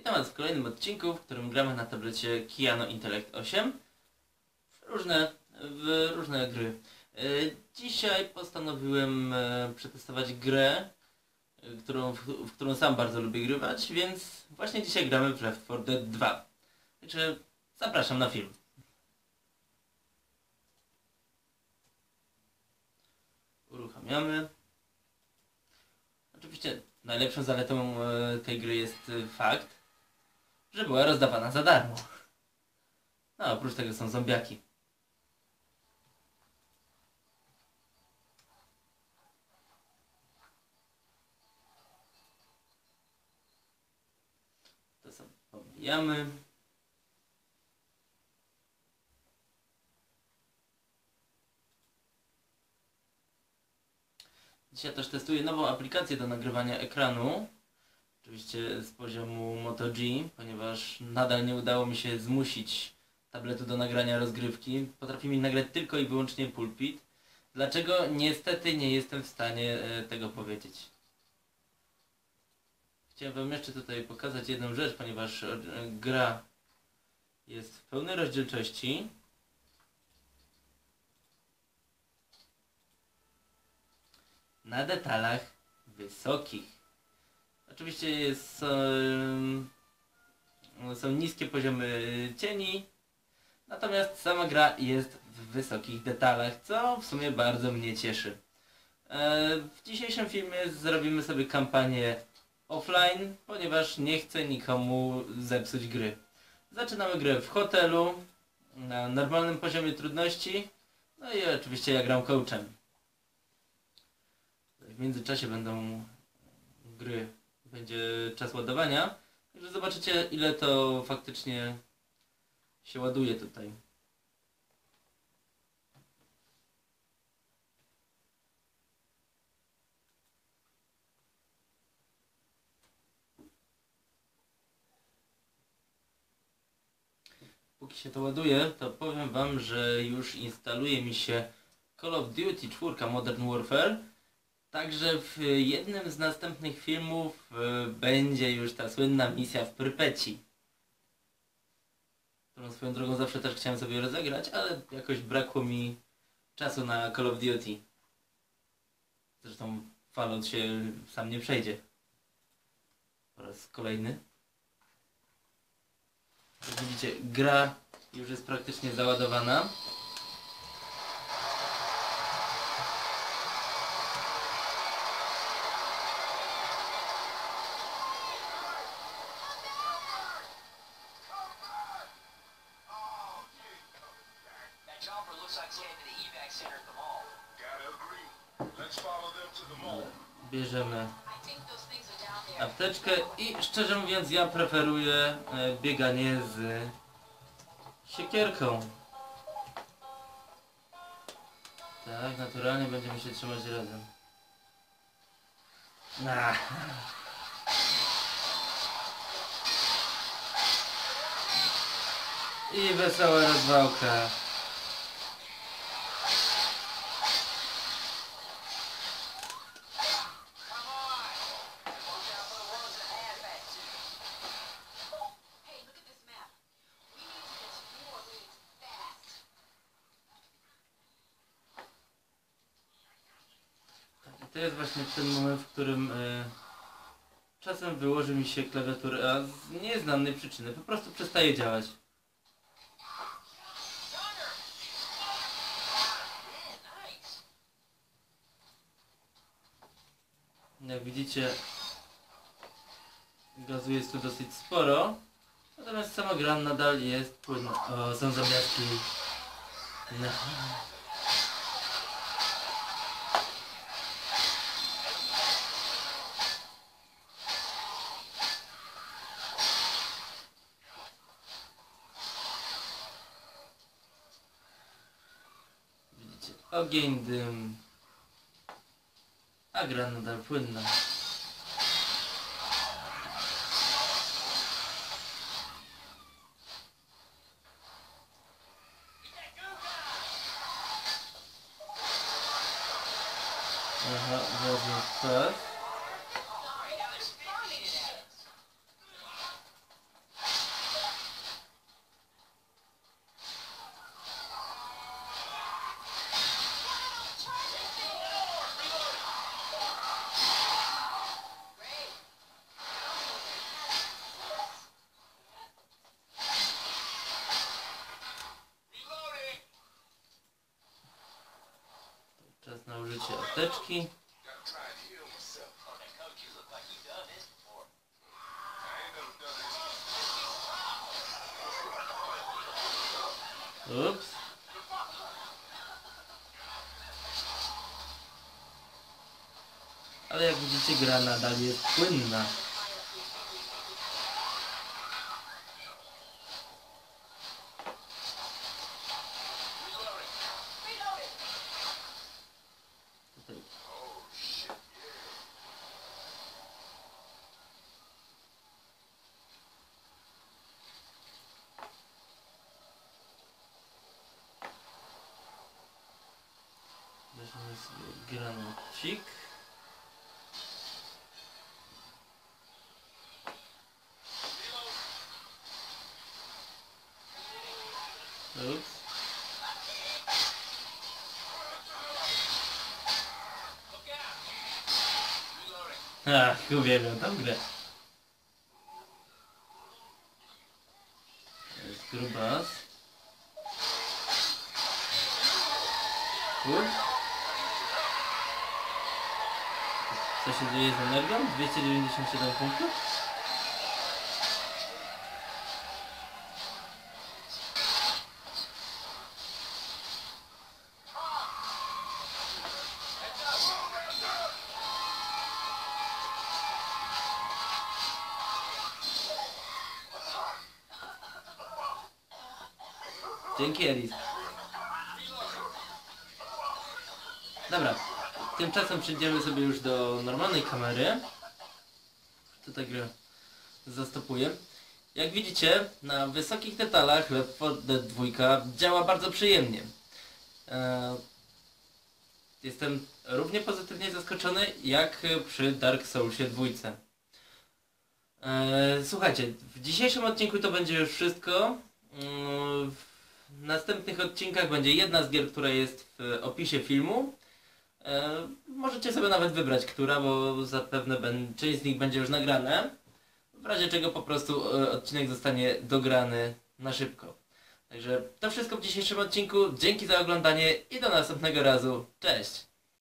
Witam Was w kolejnym odcinku, w którym gramy na tablecie Kiano Intellect 8 w różne, w różne gry. E, Dzisiaj postanowiłem e, przetestować grę, e, którą, w, którą sam bardzo lubię grywać, więc właśnie dzisiaj gramy w Left 4 Dead 2. Także zapraszam na film. Uruchamiamy. Oczywiście najlepszą zaletą tej gry jest fakt, że była rozdawana za darmo. No, oprócz tego są zombiaki. To sobie pomijamy. Dzisiaj też testuję nową aplikację do nagrywania ekranu. Oczywiście z poziomu Moto G, ponieważ nadal nie udało mi się zmusić tabletu do nagrania rozgrywki. Potrafi mi nagrać tylko i wyłącznie pulpit. Dlaczego? Niestety nie jestem w stanie e, tego powiedzieć. Chciałem Wam jeszcze tutaj pokazać jedną rzecz, ponieważ e, gra jest w pełnej rozdzielczości. Na detalach wysokich. Oczywiście jest, są, są niskie poziomy cieni, natomiast sama gra jest w wysokich detalach, co w sumie bardzo mnie cieszy. E, W dzisiejszym filmie zrobimy sobie kampanię offline, ponieważ nie chcę nikomu zepsuć gry. Zaczynamy grę w hotelu, na normalnym poziomie trudności, no i oczywiście ja gram coachem. W międzyczasie będą gry, będzie czas ładowania, także zobaczycie ile to faktycznie się ładuje tutaj. Póki się to ładuje, to powiem wam, że już instaluje mi się Call of Duty 4 Modern Warfare. Także w jednym z następnych filmów e, będzie już ta słynna misja w Prypeci. Którą swoją drogą zawsze też chciałem sobie rozegrać, ale jakoś brakło mi czasu na Call of Duty. Zresztą Fallout się sam nie przejdzie. Po raz kolejny. Jak widzicie, gra już jest praktycznie załadowana. Bierzemy apteczkę i szczerze mówiąc ja preferuję e, bieganie z siekierką. Tak, naturalnie będziemy się trzymać razem. Nah. I wesoła rozwałka. To jest właśnie ten moment, w którym e, czasem wyłoży mi się klawiatura z nieznanej przyczyny. Po prostu przestaje działać. Jak widzicie, gazu jest tu dosyć sporo. Natomiast sama gra nadal jest płynna. O, są zamiastki. No. alguém de hum, a grana da punda. Uh -huh, there's a done this. Ups. Ale jak widzicie gra nadal jest płynna. Sobie granacik. Ups. Ach, uwielbiam tą grę. To jest grubas. Się dzieje z energią? 297 punktów? Dzięki Elis. Tymczasem przejdziemy sobie już do normalnej kamery. Tutaj grę zastopuję. Jak widzicie, na wysokich detalach Left 4 Dead 2 działa bardzo przyjemnie. E, Jestem równie pozytywnie zaskoczony jak przy Dark Soulsie 2. E, Słuchajcie, w dzisiejszym odcinku to będzie już wszystko. Mm, W następnych odcinkach będzie jedna z gier, która jest w opisie filmu. E, możecie sobie nawet wybrać, która, bo zapewne część z nich będzie już nagrane. W razie czego po prostu e, odcinek zostanie dograny na szybko. Także to wszystko w dzisiejszym odcinku. Dzięki za oglądanie i do następnego razu. Cześć!